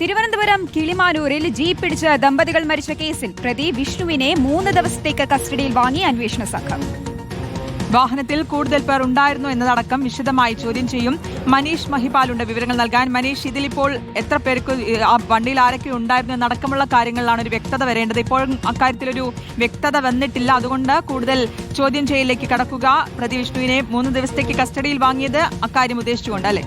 Thiruvananthapuram കിളിമാനൂരിൽ jeep പിടിച്ച് ദമ്പതികൾ മരിച്ച കേസിൽ പ്രതി വിഷ്ണുവിനെ മൂന്ന് ദിവസത്തേക്ക് കസ്റ്റഡിയിൽ വാങ്ങി അന്വേഷണ സംഘം. വാഹനത്തിൽ കൂടുതൽ പേർ ഉണ്ടായിരുന്നു എന്നതടക്കം വിശദമായി ചോദ്യം ചെയ്യും. മനീഷ് മഹിപാലുണ്ട് വിവരങ്ങൾ നൽകാൻ. മനീഷ് ഇതിലിപ്പോൾ എത്ര പേർക്ക് ആ വണ്ടിയിൽ ആരൊക്കെ ഉണ്ടായിരുന്നു എന്നടക്കമുള്ള കാര്യങ്ങളിലാണ് ഒരു വ്യക്തത വരേണ്ടത്. ഇപ്പോഴും അക്കാര്യത്തിലൊരു വ്യക്തത വന്നിട്ടില്ല. അതുകൊണ്ട് കൂടുതൽ ചോദ്യം ചെയ്യലിലേക്ക് കടക്കുക. പ്രതി വിഷ്ണുവിനെ മൂന്ന് ദിവസത്തേക്ക് കസ്റ്റഡിയിൽ വാങ്ങിയത് അക്കാര്യം ഉദ്ദേശിച്ചുകൊണ്ട് അല്ലേ?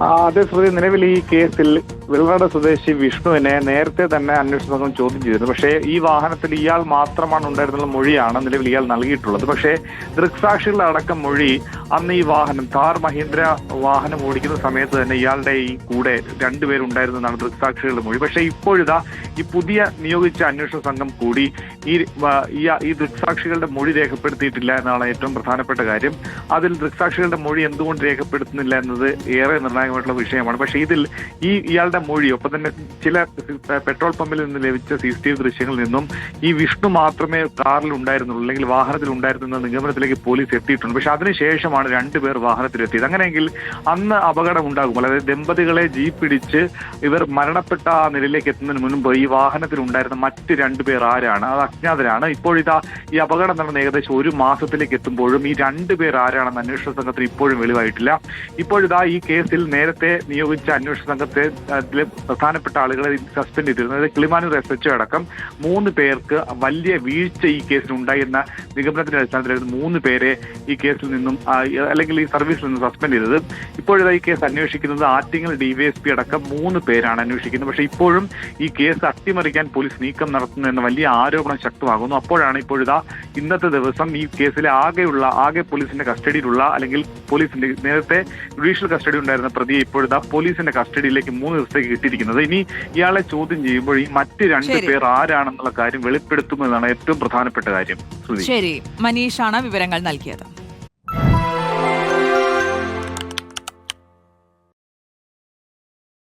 ആ, അതെ ശ്രുതി നിലവിൽ ഈ കേസിൽ വെള്ളനാട് സ്വദേശി വിഷ്ണുവിനെ നേരത്തെ തന്നെ അന്വേഷണ സംഘം ചോദ്യം ചെയ്തിരുന്നു. പക്ഷേ ഈ വാഹനത്തിൽ ഇയാൾ മാത്രമാണ് ഉണ്ടായിരുന്നുള്ള മൊഴിയാണ് നിലവിൽ ഇയാൾ നൽകിയിട്ടുള്ളത്. പക്ഷേ ദൃക്സാക്ഷികളുടെ അടക്കം മൊഴി അന്ന് ഈ വാഹനം താർ മഹീന്ദ്ര വാഹനം ഓടിക്കുന്ന സമയത്ത് തന്നെ ഇയാളുടെ ഈ കൂടെ രണ്ടുപേരുണ്ടായിരുന്നതാണ് ദൃക്സാക്ഷികളുടെ മൊഴി. പക്ഷേ ഇപ്പോഴിതാ ഈ പുതിയ നിയോഗിച്ച അന്വേഷണ സംഘം കൂടി ഈ ഈ ദൃക്സാക്ഷികളുടെ മൊഴി രേഖപ്പെടുത്തിയിട്ടില്ല എന്നാണ് ഏറ്റവും പ്രധാനപ്പെട്ട കാര്യം. അതിൽ ദൃക്സാക്ഷികളുടെ മൊഴി എന്തുകൊണ്ട് രേഖപ്പെടുത്തുന്നില്ല എന്നത് ഏറെ നിർണായകമായിട്ടുള്ള വിഷയമാണ്. പക്ഷേ ഇതിൽ ഈ ഇയാളുടെ മൊഴി ഒപ്പം തന്നെ ചില പെട്രോൾ പമ്പിൽ നിന്ന് ലഭിച്ച സി സി ടി വി ദൃശ്യങ്ങളിൽ നിന്നും ഈ വിഷ്ണു മാത്രമേ കാറിൽ ഉണ്ടായിരുന്നുള്ളൂ അല്ലെങ്കിൽ വാഹനത്തിൽ ഉണ്ടായിരുന്നു നിഗമനത്തിലേക്ക് പോലീസ് എത്തിയിട്ടുണ്ട്. പക്ഷെ അതിനുശേഷമാണ് രണ്ടുപേർ വാഹനത്തിലെത്തിയത്. അങ്ങനെയെങ്കിൽ അന്ന് അപകടം ഉണ്ടാകുമ്പോൾ അതായത് ദമ്പതികളെ ജീപ്പ് പിടിച്ച് ഇവർ മരണപ്പെട്ട ആ നിലയിലേക്ക് എത്തുന്നതിന് മുൻപ് ഈ വാഹനത്തിൽ ഉണ്ടായിരുന്ന മറ്റ് രണ്ടുപേർ ആരാണ്? അത് അജ്ഞാതരാണ്. ഇപ്പോഴിതാ ഈ അപകടം നടന്ന ഏകദേശം ഒരു മാസത്തിലേക്ക് എത്തുമ്പോഴും ഈ രണ്ടുപേർ ആരാണെന്ന് അന്വേഷണ സംഘത്തിന് ഇപ്പോഴും വെളിവായിട്ടില്ല. ഇപ്പോഴിതാ ഈ കേസിൽ നേരത്തെ നിയോഗിച്ച അന്വേഷണ സംഘത്തെ അതിലെ പ്രധാനപ്പെട്ട ആളുകളെ സസ്പെൻഡ് ചെയ്തിരുന്നു അതായത് കിളിമാനൂർ എസ് അടക്കം മൂന്ന് പേർക്ക് വലിയ വീഴ്ച ഈ കേസിൽ ഉണ്ടായി എന്ന നിഗമനത്തിന്റെ അടിസ്ഥാനത്തിലായിരുന്നു മൂന്ന് പേരെ ഈ കേസിൽ നിന്നും അല്ലെങ്കിൽ ഈ സർവീസിൽ നിന്നും സസ്പെൻഡ് ചെയ്തത്. ഇപ്പോഴത്തെ ഈ കേസ് അന്വേഷിക്കുന്നത് ആറ്റിങ്ങൽ ഡിവൈഎസ്പി അടക്കം മൂന്ന് പേരാണ് അന്വേഷിക്കുന്നത്. പക്ഷേ ഇപ്പോഴും ഈ കേസ് അട്ടിമറിക്കാൻ പോലീസ് നീക്കം നടത്തുന്നു എന്ന വലിയ ആരോപണം ശക്തമാകുന്നു. അപ്പോഴാണ് ഇപ്പോഴിതാ ഇന്നത്തെ ദിവസം ഈ കേസിലെ ആകെയുള്ള ആകെ പോലീസിന്റെ കസ്റ്റഡിയിലുള്ള അല്ലെങ്കിൽ പോലീസിന്റെ നേരത്തെ ജുഡീഷ്യൽ കസ്റ്റഡി ഉണ്ടായിരുന്ന പ്രതിയെ ഇപ്പോഴിതാ പോലീസിന്റെ കസ്റ്റഡിയിലേക്ക് മൂന്ന് ദിവസത്തേക്ക് കിട്ടിയിരിക്കുന്നത്. ഇനി ഇയാളെ ചോദ്യം ചെയ്യുമ്പോൾ ഈ മറ്റ് രണ്ട് പേർ ആരാണെന്നുള്ള കാര്യം വെളിപ്പെടുത്തുമെന്നാണ് ഏറ്റവും പ്രധാനപ്പെട്ട കാര്യം. ശരി. മനീഷാണ് വിവരങ്ങൾ നൽകിയത്.